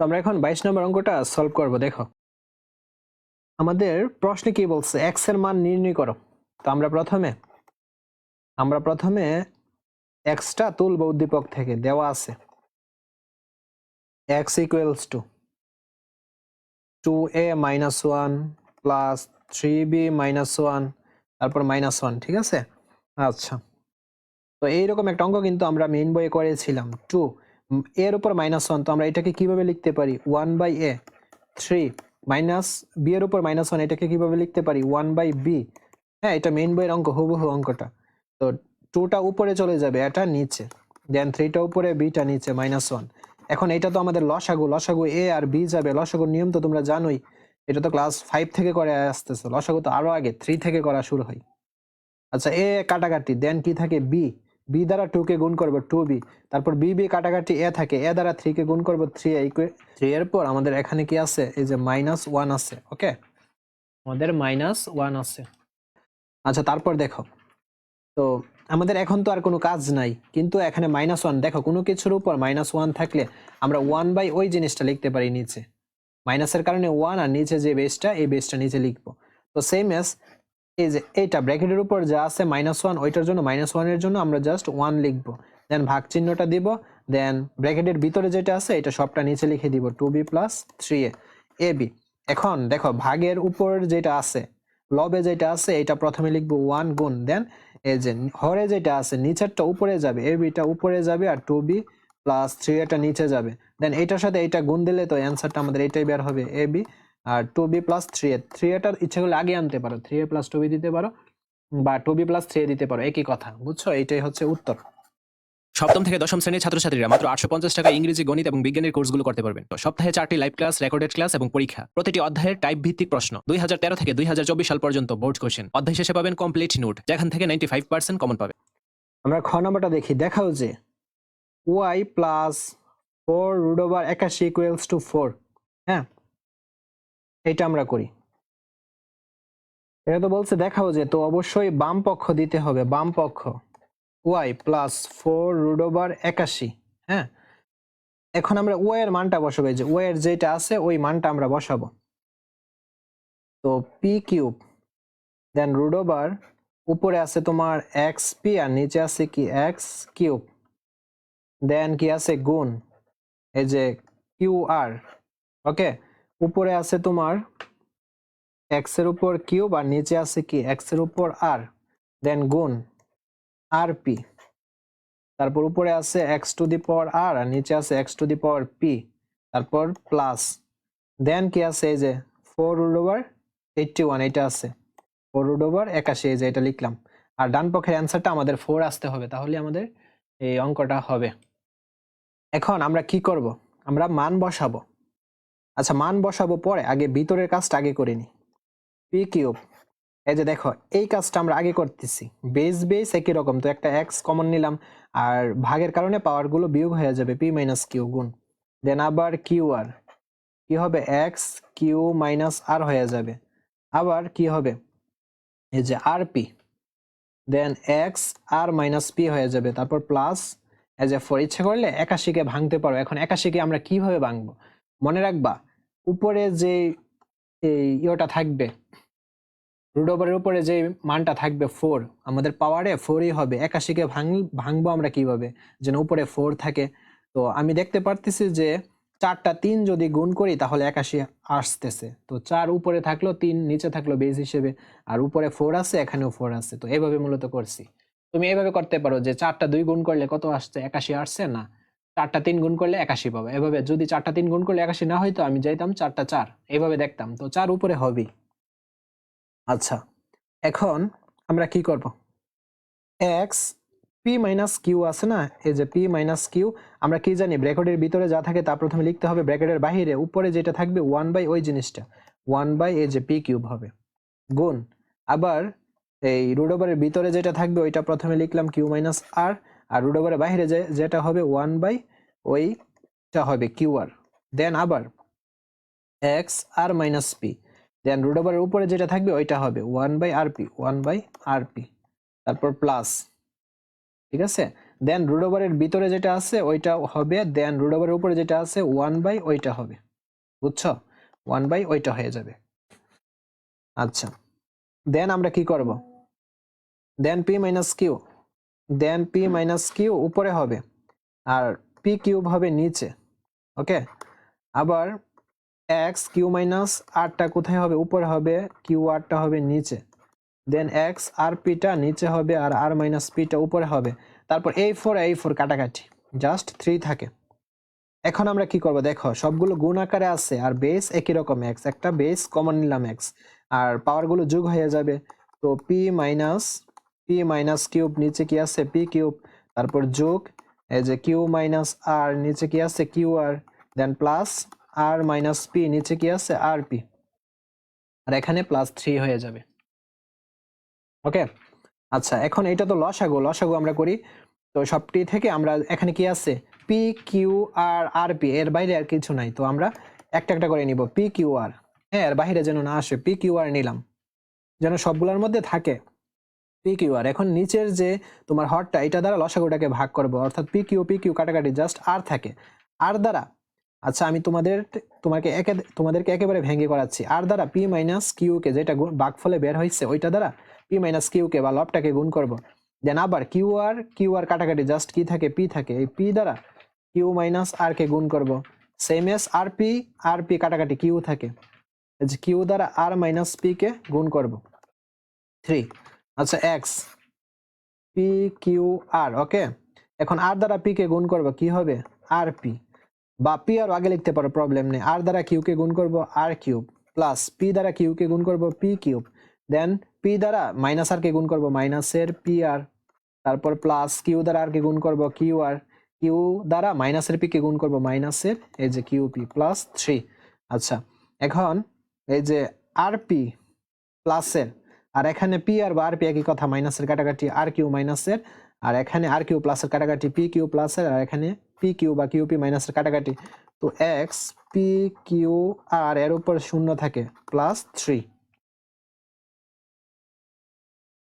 তো আমরা এখন বাইশ নম্বর অঙ্কটা সলভ করব, দেখো। আমাদের প্রশ্নে কি বলছে? এক্সের মান নির্ণয় করো। তো আমরা প্রথমে আমরা প্রথমে এক্সটা তুলব উদ্দীপক থেকে, দেওয়া আছে। X equals to two a minus one plus three b minus one তারপর মাইনাস ওয়ান ঠিক আছে? আচ্ছা। তো এইরকম একটা অঙ্ক কিন্তু আমরা মেইন বইয়ে করেছিলাম। টু এর উপর মাইনাস ওয়ান তো আমরা এটাকে কীভাবে লিখতে পারি? One by a three minus b এর উপর মাইনাস ওয়ান এটাকে কীভাবে লিখতে পারি? ওয়ান বাই বি হ্যাঁ এটা মেইন বইয়ের অঙ্ক, হুবহু অঙ্কটা। তো টুটা উপরে চলে যাবে এটা নিচে। দেন থ্রিটা উপরে বিটা নিচে মাইনাস ওয়ান এখন এটা তো আমাদের লসাগু লসাগু এ আর বি যাবে। লসাগুর নিয়ম তো তোমরা জানোই, এটা তো ক্লাস ফাইভ থেকে করে আসতেছে। লসাগু তো আরও আগে থ্রি থেকে করা শুরু হয়। আচ্ছা এ কাটাকাটি দেন কি থাকে? বি বি দ্বারা টু কে গুণ করব টু বি তারপর বি বি কাটাকাটি এ থাকে এ দ্বারা থ্রি কে গুণ করব থ্রি থ্রি এর পর আমাদের এখানে কি আছে? এই যে মাইনাস ওয়ান আছে ওকে আমাদের মাইনাস ওয়ান আছে। আচ্ছা তারপর দেখো। তো আমাদের এখন তো আর কোনো কাজ নাই, কিন্তু এখানে মাইনাস ওয়ান দেখো, কোনো কিছুর উপর মাইনাস ওয়ান থাকলে আমরা ওয়ান বাই ওই জিনিসটা লিখতে পারি নিচে। মাইনাসের কারণে ওয়ান আর নিচে যে বেসটা এই বেসটা নিচে লিখব। তো সেম এস এই যে এইটা ব্র্যাকেটের উপর যা আছে মাইনাস ওয়ান ওইটার জন্য মাইনাস ওয়ানের জন্য আমরা জাস্ট ওয়ান লিখব। দেন ভাগ চিহ্নটা দিব। দেন ব্র্যাকেটের ভিতরে যেটা আছে, এটা সবটা নিচে লিখে দিব two b plus three a a b এখন দেখো, ভাগের উপর যেটা আছে, লবে যেটা আছে, এটা প্রথমে লিখব ওয়ান গুণ। দেন এই যে হরে যেটা আছে, নিচেরটা উপরে যাবে এ বিটা উপরে যাবে আর টু বি প্লাস থ্রি এটা নিচে যাবে। দেন এটার সাথে এটা গুণ দিলে তো অ্যান্সারটা আমাদের এটাই বের হবে a b R two b plus three a three এটার ইচ্ছে করলে আগে আনতে পারো। Three a plus two b দিতে পারো বা two b plus three a দিতে পারো। একই কথা বুঝছ? এইটাই হচ্ছে উত্তর। সপ্তম থেকে দশম শ্রেণির ছাত্রছাত্রীরা মাত্র আটশো পঞ্চাশ টাকা ইংরেজি গণিত এবং বিজ্ঞানের কোর্সগুলো করতে পারবেন। তো সপ্তাহে চারটি লাইভ ক্লাস রেকর্ডেড ক্লাস এবং পরীক্ষা। প্রতিটি অধ্যায়ের টাইপ ভিত্তিক প্রশ্ন। দুই হাজার তেরো থেকে দুই হাজার চব্বিশ সাল পর্যন্ত বোর্ড কোশ্চেন অধ্যায় শেষে পাবেন কমপ্লিট নোট যেখান থেকে নাইনটি ফাইভ পার্সেন্ট কমন পাবে। আমরা খ নম্বরটা দেখি। দেখাও যে y plus four root over একাশি ইকুয়ালস টু ফোর হ্যাঁ? এটা আমরা করি। এটা তো বলছে, দেখাও যে, তো অবশ্যই বাম পক্ষ দিতে হবে। বাম পক্ষ। Y plus four root over একাশি হ্যাঁ? এখন আমরা ওয়াই এর মানটা বসাবো যে ওয়াই এর যেটা আছে, ওই মানটা আমরা বসাবো। তো p cube, then root over, উপরে আছে তোমার এক্স পি আর নিচে আছে কি এক্স কিউব। দেন কি আছে গুণ, এই যে কিউ আর ওকে? উপরে আছে তোমার এক্সের উপর কিউব আর নিচে আছে কি? এক্সের উপর আর দেন গুণ আর পি তারপর উপরে আছে এক্স টু দি পাওয়ার আর আর নিচে আছে x to the power p তারপর প্লাস দেন কি আছে? এই যে four root over eighty one এটা আছে। ফোর রুট ওভার একাশি, এই যে এটা লিখলাম। আর ডান পক্ষের অ্যান্সারটা আমাদের ফোর আসতে হবে, তাহলে আমাদের এই অঙ্কটা হবে। এখন আমরা কি করব? আমরা মান বসাবো। আচ্ছা মান বসাবো পরে। আগে ভিতরের কাজটা আগে করে নি পি কিউব এই যে দেখো, এই কাজটা আমরা আগে করতেছি। বেস বেস একই রকম। তো একটা এক্স কমন নিলাম, আর ভাগের কারণে পাওয়ারগুলো বিয়োগ হয়ে যাবে পি মাইনাস কিউ গুণ। দেন আবার কিউ আর কি হবে? এক্স কিউ মাইনাস আর হয়ে যাবে। আবার কি হবে? এই যে আর p then x r minus p হয়ে যাবে। তারপর প্লাস এজ এ ফোর ইচ্ছে করলে একাশিকে ভাঙতে পারো। এখন একাশিকে আমরা কীভাবে ভাঙবো? মনে রাখবা উপরে যে ইয়েটা থাকবে রুট ওভারের উপরে যে মানটা থাকবে ফোর আমাদের পাওয়ারে ফোরই হবে, একাশিকে ভাঙ, ভাঙবো আমরা কীভাবে? যেন উপরে ফোর থাকে। তো আমি দেখতে পারতেছি যে চারটা তিন যদি গুণ করি তাহলে একাশি আসতেছে। তো চার উপরে থাকল তিন, নিচে থাকল বেস হিসেবে, আর উপরে ফোর আছে, এখানেও ফোর আছে। তো এভাবে মূলত করছি। তুমি এভাবে করতে পারো যে চারটা দুই গুণ করলে কত আসছে? একাশি আসছে না। চারটা তিন গুণ করলে একাশি পাবে। এভাবে যদি চারটা তিন গুণ করলে একাশি না হইতো আমি যাইতাম চারটা চার। এইভাবে দেখতাম। তো চার উপরে হবেই। আচ্ছা এখন আমরা কি করব? এক্স পি মাইনাস কিউ আছে না? এই যে পি মাইনাস কিউ আমরা কি জানি ব্র্যাকেটের ভিতরে যা থাকে তা প্রথমে লিখতে হবে। ব্র্যাকেটের বাহিরে উপরে যেটা থাকবে ওয়ান বাই ওই জিনিসটা। ওয়ান বাই এই যে পি কিউব হবে। গুণ। আবার এই রুট ওভারের ভিতরে যেটা থাকবে ওইটা প্রথমে লিখলাম q minus r r root ওভারের বাইরে যেটা হবে ওয়ান বাই ওইটা হবে কিউ আর দেন আবার x r minus p then root ওভারের উপরে যেটা থাকবে ওইটা হবে one by r p one by r p তারপর প্লাস ঠিক আছে? দেন রুট ওভারের ভিতরে যেটা আছে ওইটা হবে দেন রুট ওভারের উপরে যেটা আছে ওয়ান বাই ওইটা হবে। বুঝছ? ওয়ান বাই ওইটা হয়ে যাবে। আচ্ছা। দেন আমরা কি করব? Then p minus q then p minus q উপরে হবে। আর পি কিউব হবে নিচে। ওকে? আবার এক্স কিউ মাইনাস আরটা কোথায় হবে? উপরে হবে। কিউ আরটা হবে নিচে। দেন এক্স আর পিটা নিচে হবে আর আর মাইনাস পিটা উপরে হবে। তারপর এই ফোর এই ফোর কাটাকাটি। জাস্ট থ্রি থাকে। এখন আমরা কি করব? দেখো, সবগুলো গুণ আকারে আছে আর বেস একই রকম এক্স একটা বেস কমন নিলাম এক্স আর পাওয়ারগুলো যোগ হয়ে যাবে। তো p minus p minus cube নিচে কি আছে? পি কিউব তারপর যোগ, এই যে কিউ মাইনাস আর নিচে কি আছে? Q r then plus r minus p নিচে কি আছে? আর পি আর এখানে প্লাস থ্রি হয়ে যাবে। ওকে আচ্ছা এখন এটা তো লসাগু লসাগু আমরা করি। তো সবটি থেকে আমরা, এখানে কি আছে? P q r r p এর বাইরে আর কিছু নাই। তো আমরা একটা একটা করে নিব। পি কিউ আর হ্যাঁ এর বাইরে যেন না আসে পি কিউ আর নিলাম। যেন সবগুলোর মধ্যে থাকে। P q r. এখন নিচের যে তোমার হরটা, এটা দ্বারা লসাগুটাকে ভাগ করব। অর্থাৎ পি কিউ পি কিউ কাটাকাটি জাস্ট আর থাকে। আর দ্বারা আচ্ছা আমি তোমাদের তোমাকে একে, তোমাদেরকে একেবারে ভেঙে করাচ্ছি। আর দ্বারা পি মাইনাস কিউ কে যেটা গুণ- ভাগফলে বের হয়েছে ওইটা দ্বারা পি মাইনাস কিউ কে বা লবটাকে গুণ করব। দেন আবার কিউ আর কিউ আর কাটাকাটি জাস্ট কি থাকে? পি থাকে। এই পি দ্বারা কিউ মাইনাস আর কে গুণ করব। Same s r p r p কাটাকাটি কিউ থাকে। কিউ দ্বারা আর মাইনাস পি কে গুণ করব। থ্রি আচ্ছা x p q r okay এখন আর দ্বারা পি কে গুণ করব কি হবে? আর পি বা পি আর আগে লিখতে পারো প্রবলেম নেই। আর দ্বারা কিউ কে গুণ করব আর কিউব প্লাস পি দ্বারা কিউ কে গুণ করব পি কিউব দেন পি দ্বারা মাইনাস আর কে গুণ করব মাইনাসের পি আর তারপর প্লাস কিউ দ্বারা আর কে গুণ করব কিউ আর কিউ দ্বারা মাইনাসের পি কে গুণ করব মাইনাসের এই যে কিউ পি প্লাস থ্রি আচ্ছা এখন এই যে আর পি প্লাসের আর এখানে পি আর বা আর পি একই কথা মাইনাসের কাটাকাটি আর কিউ মাইনাসের আর এখানে আর কিউ প্লাসের কাটাকাটি পি কিউ প্লাসের আর এখানে পি কিউ বা কিউ পি মাইনাসের কাটাকাটি। তো এক্স পি কিউ আর এর উপর শূন্য থাকে প্লাস থ্রি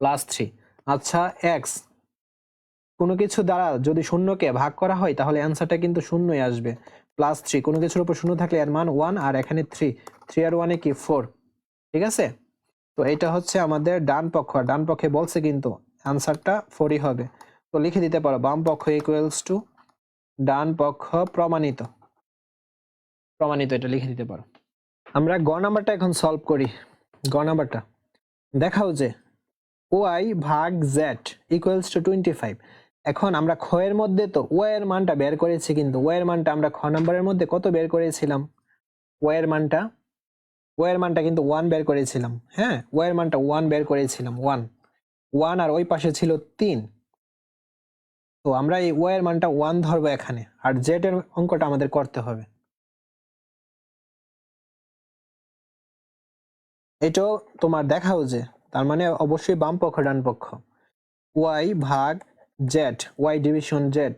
প্লাস থ্রি আচ্ছা এক্স কোনো কিছু দ্বারা যদি শূন্যকে ভাগ করা হয়, তাহলে অ্যান্সারটা কিন্তু শূন্যই আসবে প্লাস থ্রি কোনো কিছুর উপর শূন্য থাকলে এর মান ওয়ান আর এখানে থ্রি থ্রি আর ওয়ানে কি? ফোর ঠিক আছে? তো এটা হচ্ছে আমাদের ডান পক্ষ। আর ডান পক্ষে বলছে কিন্তু অ্যান্সারটা ফোরই হবে। তো লিখে দিতে পারো, বাম পক্ষ ইকুয়ালস টু ডান পক্ষ প্রমাণিত। প্রমাণিত, এটা লিখে দিতে পারো। আমরা গ নাম্বারটা এখন সলভ করি। গ নাম্বারটা। দেখাও যে ওয়াই ভাগ z equals to twenty five এখন আমরা খ এর মধ্যে তো ও এর মানটা বের করেছি কিন্তু ও এর মানটা আমরা খ নাম্বারের মধ্যে কত বের করেছিলাম? ও এর মানটা ও এর মানটা কিন্তু ওয়ান বের করেছিলাম হ্যাঁ? ও এর মানটা ওয়ান বের করেছিলাম ওয়ান ওয়ান আর ওই পাশে ছিল তিন। তো আমরা এই ও এর মানটা ওয়ান ধরবো এখানে, আর জেড এর অঙ্কটা আমাদের করতে হবে। এটাও তোমার দেখাও যে, তার মানে অবশ্যই বাম পক্ষ, ডান পক্ষ। ওয়াই ভাগ z y division z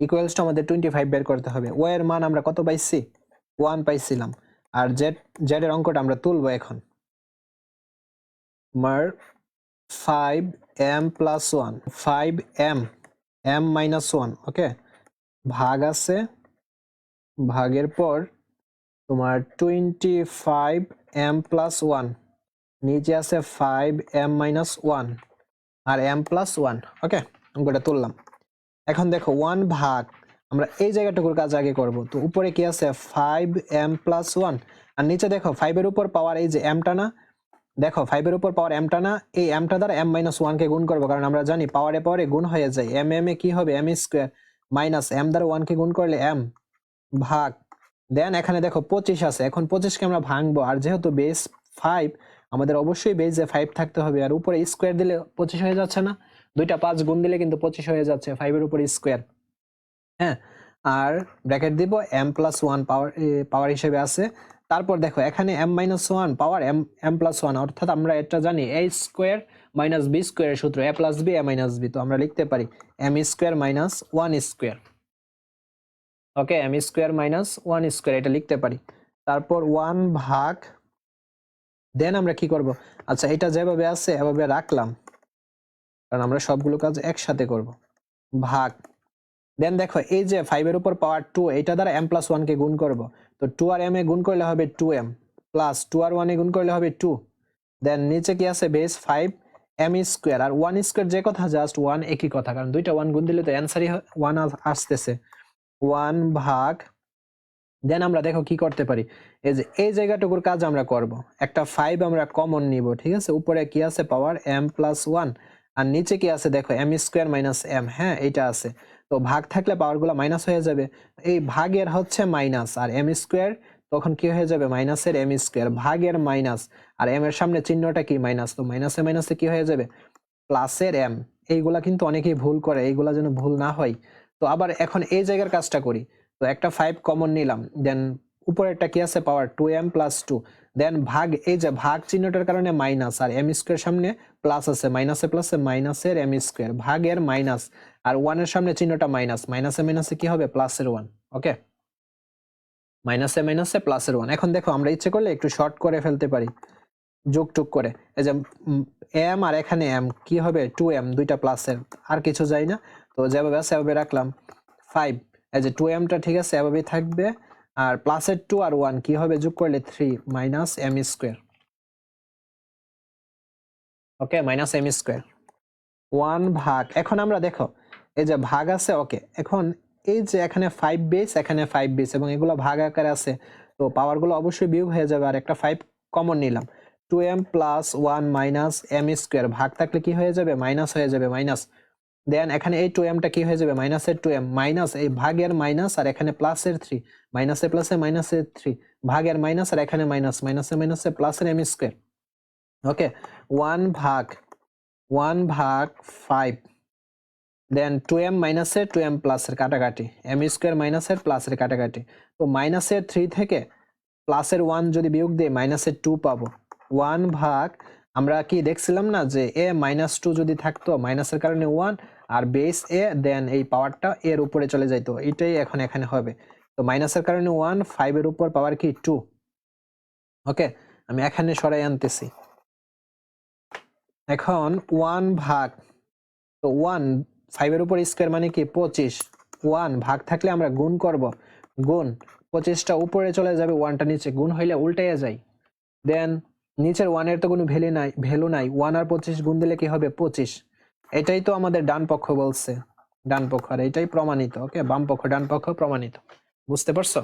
equals to আমাদের টোয়েন্টি ফাইভ বের করতে হবে। ওয়াই এর মান আমরা কত পাইছি? ওয়ান পাইছিলাম। আর জেড জেড এর অঙ্কটা আমরা তুলবো এখন। আমার five m plus one five m m minus one okay ভাগ আছে, ভাগের পর তোমার twenty five m plus one নিচে আছে ফাইভ এম মাইনাস ওয়ান আর এম প্লাস ওয়ান ওকে অঙ্কটা তুললাম। এখন দেখো ওয়ান ভাগ আমরা এই জায়গাটুকুর কাজ আগে করব। তো উপরে কি আছে? ফাইভ এম প্লাস ওয়ান আর নিচে দেখো ফাইভের উপর পাওয়ার এই যে এমটা না, দেখো ফাইভের উপর পাওয়ার এমটা না, এই এমটা দ্বারা এম মাইনাস ওয়ানকে গুণ করব। কারণ আমরা জানি পাওয়ারে পাওয়ারে গুণ হয়ে যায়। এম এম এ কি হবে? এম স্কোয়ার মাইনাস এম দ্বারা ওয়ানকে গুণ করলে এম ভাগ। দেন এখানে দেখো পঁচিশ আছে। এখন পঁচিশকে আমরা ভাঙবো। আর যেহেতু বেস ফাইভ আমাদের অবশ্যই বেসে ফাইভ থাকতে হবে। আর উপরে স্কোয়ার দিলে পঁচিশ হয়ে যাচ্ছে না। দুইটা পাঁচ গুণ দিলে কিন্তু পঁচিশ হয়ে যাচ্ছে। ফাইভের উপর স্কোয়ার হ্যাঁ আর ব্র্যাকেট দিব m plus one power power হিসেবে আছে। তারপর দেখো, এখানে m minus one power m m plus one অর্থাৎ আমরা এটা জানি এ স্কোয়ার মাইনাস বি স্কোয়ারের সূত্র a plus b a minus b তো আমরা লিখতে পারি m square minus one square okay m square minus one square এটা লিখতে পারি। তারপর ওয়ান ভাগ দেন আমরা কি করব? আচ্ছা এটা যেভাবে আছে, এভাবে রাখলাম। কারণ আমরা সবগুলো কাজ একসাথে করব। ভাগ দেন দেখো, এই যে ফাইভ এর উপর পাওয়ার টু এটা দ্বারা এম প্লাস ওয়ান কে গুণ করব। তো টু আর এম এ গুণ করলে হবে টু এম প্লাস টু আর ওয়ান গুণ করলে হবে টু দেন নিচে কি আছে বেস ফাইভ এম স্কোয়ার আর ওয়ান স্কোয়ার যে কথা জাস্ট ওয়ান একই কথা, কারণ দুইটা ওয়ান গুণ দিলে তো অ্যান্সারই ওয়ান আসতেছে। ওয়ান ভাগ দেন আমরা দেখো কি করতে পারি? এই যে, এই জায়গাটুকুর কাজ আমরা করব। একটা ফাইভ আমরা কমন নিব, ঠিক আছে? উপরে কি আছে? পাওয়ার এম প্লাস ওয়ান আর নিচে কি আছে? দেখো এম স্কোয়ার মাইনাস এম হ্যাঁ এইটা আছে। তো ভাগ থাকলে পাওয়ারগুলো মাইনাস হয়ে যাবে। এই ভাগের হচ্ছে মাইনাস আর এম স্কোয়ার তখন কি হয়ে যাবে? মাইনাসের এম স্কোয়ার ভাগের মাইনাস আর এম এর সামনে চিহ্নটা কি? মাইনাস তো মাইনাসে মাইনাসে কি হয়ে যাবে? প্লাসের এম এইগুলা কিন্তু অনেকেই ভুল করে, এইগুলা যেন ভুল না হয়। তো আবার এখন এই জায়গার কাজটা করি। তো একটা ফাইভ কমন নিলাম দেন উপরেরটা কি আছে? Power two m plus two then ভাগ, এই যে ভাগ চিহ্নটার কারণে মাইনাস আর এম স্কোয়ার সামনে প্লাস আছে মাইনাসে প্লাসে মাইনাসের এম স্কোয়ার ভাগের মাইনাস আর ওয়ানের সামনে চিহ্নটা মাইনাস মাইনাসে মাইনাসে কি হবে? প্লাসের ওয়ান ওকে মাইনাসে মাইনাসে প্লাসের ওয়ান এখন দেখো আমরা ইচ্ছে করলে একটু শর্ট করে ফেলতে পারি, যোগ টুক করে, এই যে এম আর এখানে এম কি হবে? টু এম দুইটা প্লাসের আর কিছু যাই না, তো যেভাবে আছে সেভাবে রাখলাম ফাইভ এই যে টু এমটা ঠিক আছে, এভাবেই থাকবে আর প্লাসের টু আর ওয়ান কি হবে? যোগ করলে three minus m square okay minus m square one ভাগ, এখন আমরা দেখো, এই যে ভাগ আছে ওকে এখন এই যে এখানে ফাইভ বেস এখানে ফাইভ বেস এবং এগুলো ভাগ আকারে আছে, তো পাওয়ারগুলো অবশ্যই বিয়োগ হয়ে যাবে, আর একটা ফাইভ কমন নিলাম। Two m plus one minus m square ভাগ থাকলে কি হয়ে যাবে? মাইনাস হয়ে যাবে মাইনাস দেন এখানে এই টু এমটা কি হয়ে যাবে? মাইনাসের টু এম মাইনাস এই ভাগের মাইনাস আর এখানে প্লাসের থ্রি মাইনাসে প্লাসে মাইনাসের থ্রি ভাগের মাইনাস আর এখানে মাইনাস মাইনাসে মাইনাসে প্লাসের এম স্কোয়ার ওকে ওয়ান ভাগ ওয়ান ভাগ ফাইভ দেন টু এম মাইনাসের টু এম প্লাসের কাটাকাটি এম স্কোয়ার মাইনাসের প্লাসের কাটাকাটি, তো মাইনাসের থ্রি থেকে প্লাসের ওয়ান যদি বিয়োগ দিই মাইনাসের টু পাবো ওয়ান ভাগ, আমরা কি দেখছিলাম না যে এ মাইনাস টু যদি থাকতো মাইনাসের কারণে ওয়ান আর বেস এ দেন এই পাওয়ারটা এর উপরে চলে যাইতো এটাই এখন এখানে হবে। তো মাইনাসের কারণে ওয়ান ফাইভের উপর পাওয়ার কি? টু ওকে আমি এখানে সরাই আনতেছি। এখন ওয়ান ভাগ, তো ওয়ান ফাইভের উপর স্কোয়ার মানে কি? পঁচিশ। ওয়ান ভাগ থাকলে আমরা গুণ করব। গুণ, পঁচিশটা উপরে চলে যাবে ওয়ানটা নিচে। গুণ হইলে উল্টাইয়া যায়। দেন নিচের ওয়ানের তো কোনো ভ্যালু নাই ভ্যালু নাই। ওয়ান আর পঁচিশ গুণ দিলে কি হবে? পঁচিশ। এটাই তো আমাদের ডান পক্ষ বলছে, ডান পক্ষ। আর এটাই প্রমাণিত ওকে বাম পক্ষ, ডান পক্ষ প্রমাণিত। বুঝতে পারছ?